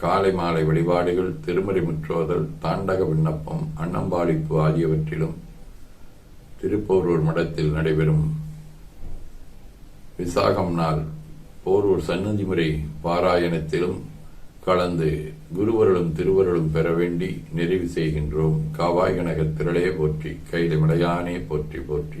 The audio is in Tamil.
காலை மாலை வழிபாடுகள் திருமறை முற்றோதல் தாண்டக விண்ணப்பம் அன்னம்பாளிப்பு ஆகியவற்றிலும் திருப்போரூர் மடத்தில் நடைபெறும் விசாகம் நாள். போரூர் சன்னதி முறை பாராயணத்திலும் கலந்து குருவருளும் திருவருளும் பெற வேண்டி நிறைவு செய்கின்றோம். காவாய் கனகத் திரளே போற்றி கையில மலையானே போற்றி போற்றி.